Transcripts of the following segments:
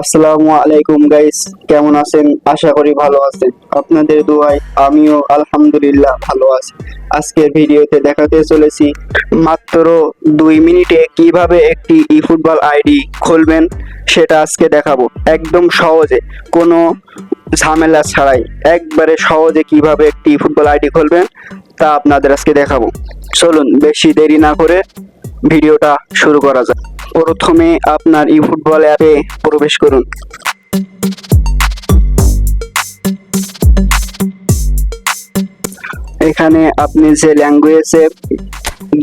আসসালামু আলাইকুম গাইস কেমন আছেন? আশা করি ভালো আছেন। আপনাদের দোয়ায় আমিও আলহামদুলিল্লাহ ভালো আছি। আজকের ভিডিওতে দেখাতে চলেছি মাত্র দুই মিনিটে কীভাবে একটি ই ফুটবল আইডি খুলবেন সেটা আজকে দেখাবো। একদম সহজে, কোনো ঝামেলা ছাড়াই। একবারে সহজে কীভাবে একটি ফুটবল আইডি খুলবেন তা আপনাদের আজকে দেখাবো। চলুন, বেশি দেরি না করে ভিডিওটা শুরু করা যাক। প্রথমে আপনার ই ফুটবল অ্যাপে প্রবেশ করুন। এখানে আপনি যে ল্যাঙ্গুয়েজে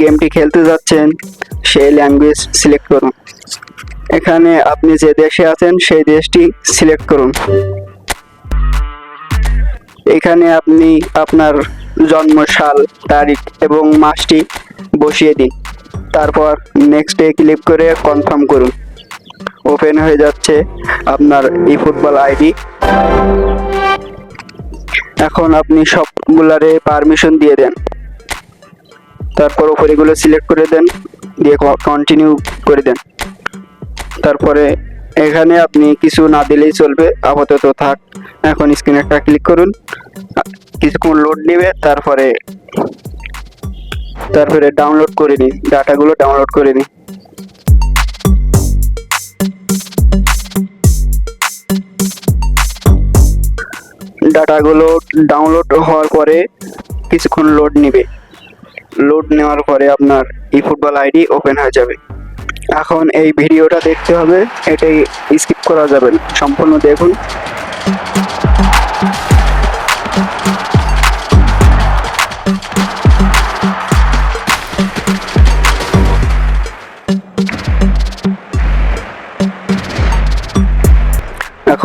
গেমটি খেলতে যাচ্ছেন, সেই ল্যাঙ্গুয়েজ সিলেক্ট করুন। এখানে আপনি যে দেশে আছেন, সেই দেশটি সিলেক্ট করুন। এখানে আপনি আপনার জন্ম সাল তারিখ এবং মাসটি বসিয়ে দিন। তারপর নেক্সটে ক্লিক করে কনফার্ম করুন। ওপেন হয়ে যাচ্ছে আপনার ই ফুটবল আইডি এখন আপনি সবগুলারে পারমিশন দিয়ে দেন। তারপর উপরে এগুলো সিলেক্ট করে দেন, দিয়ে কন্টিনিউ করে দেন। তারপরে এখানে আপনি কিছু না দিলেই চলবে, আপাতত থাক। এখন স্ক্রিনে একটা ক্লিক করুন। কিছুক্ষণ লোড নেবে, তারপরে তারপরে ডাউনলোড করে নিই, ডাটাগুলো ডাউনলোড করে নিন ডাটাগুলো ডাউনলোড হওয়ার পরে কিছুক্ষণ লোড নেবে। লোড নেওয়ার পরে আপনার ই ফুটবল আইডি ওপেন হয়ে যাবে। এখন এই ভিডিওটা দেখতে হবে, এটাই স্কিপ করা যাবে সম্পূর্ণ দেখুন।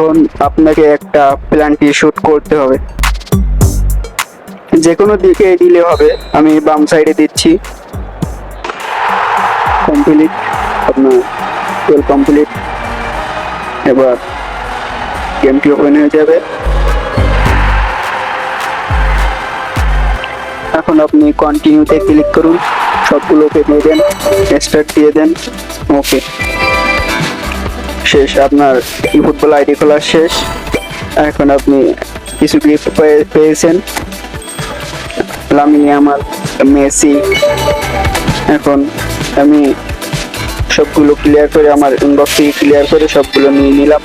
এখন আপনাকে একটা প্ল্যানটি শুট করতে হবে। যে কোনো দিকে দিলে হবে, আমি বাম সাইডে দিচ্ছি। কমপ্লিট আপনার টুয়েলভ কমপ্লিট এবার গেমটি ওপেন হয়ে যাবে। এখন আপনি কন্টিনিউতে ক্লিক করুন। সবগুলোকে দিয়ে দেন স্টার্ট দিয়ে দেন ওকে শেষ, আপনার ই ফুটবল আইডি খোলা শেষ। এখন আপনি কিছু গিফট পেয়েছেন। লামিনী আমার মেসি। এখন আমি সবগুলো ক্লিয়ার করে, আমার ইনবক্স থেকে ক্লিয়ার করে সবগুলো নিয়ে নিলাম।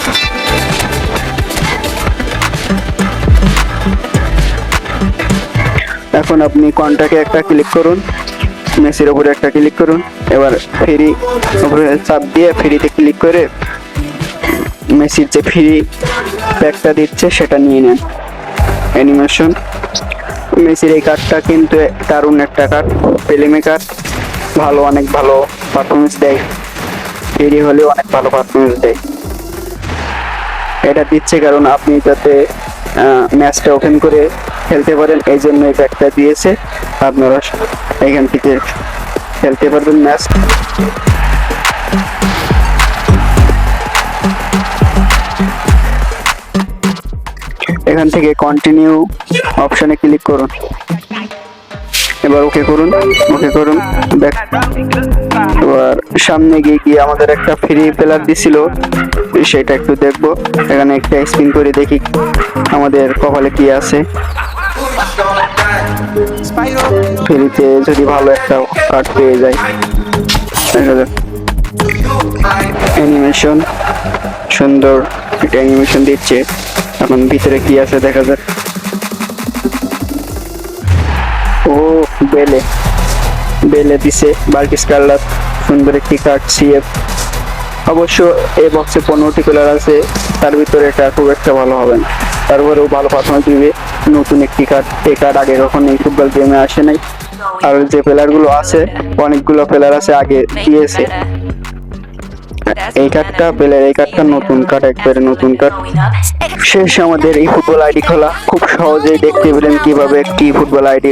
এখন আপনি কন্টাক্টে একটা ক্লিক করুন। মেসির উপরে একটা ক্লিক করুন। এবার ফ্রি উপরে চাপ দিয়ে ফ্রিতে ক্লিক করে মেসির যে ফ্রি প্যাকটা দিচ্ছে, সেটা নিয়ে নেন। অ্যানিমেশন মেসির এই কার্ডটা কিন্তু দারুণ একটা কার্ড পেলেমে কার্ড ভালো, অনেক ভালো পারফরমেন্স দেয়। ফ্রি হলেও অনেক ভালো পারফরমেন্স দেয়। এটা দিচ্ছে কারণ আপনি যাতে ম্যাচটা ওপেন করে খেলতে পারেন, এই জন্য এই প্যাকটা দিয়েছে। আপনারা এখান থেকে খেলতে পারবেন ম্যাচ এখান থেকে কন্টিনিউ অপশনে ক্লিক করুন। এবার ওকে করুন ওকে করুন, দেখ। এবার সামনে গিয়ে গিয়ে আমাদের একটা ফ্রি প্লেয়ার দিছিল, সেটা একটু দেখব। এখানে একটা স্পিন করে দেখি আমাদের কপালে কি আছে। ফ্রিতে যদি ভালো একটা কার্ড পেয়ে যায়। অ্যানিমেশন সুন্দর অ্যানিমেশন দিচ্ছে। এখন ভিতরে কি আছে দেখা যাক। ও, বেলে। বেলে দিছে বাল্টিস কালার সুন্দর একটি কার্ড সিএফ অবশ্য এই বক্সে পনেরোটি কালার আছে, তার ভিতরে এটা খুব একটা ভালো হবে না। তারপরেও ভালো পারফরমেন্স দিবে। নতুন একটি কার্ড এই কার্ড আগে কখনো এই ফুটবল গেমে আসে নাই। আর যে প্লেয়ারগুলো আছে, অনেকগুলো প্লেয়ার আছে আগে দিয়েছে। এই কার্ডটা প্লেয়ার এই কার্ডটা নতুন কার্ড একবারে নতুন কার্ড। শেষ আমাদের এই ফুটবল আইডি খোলা। খুব সহজেই দেখতে পেলেন কীভাবে একটি ফুটবল আইডি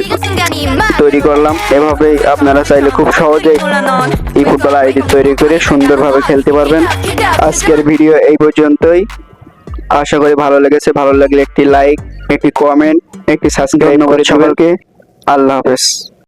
তৈরি করলাম। এভাবেই আপনারা চাইলে খুব সহজেই এই ফুটবল আইডি তৈরি করে সুন্দরভাবে খেলতে পারবেন। আজকের ভিডিও এই পর্যন্তই। আশা করি ভালো লেগেছে। ভালো লাগলে একটি লাইক একটি কমেন্ট একটি সাবস্ক্রাইব করে সকলকে আল্লাহ হাফেজ।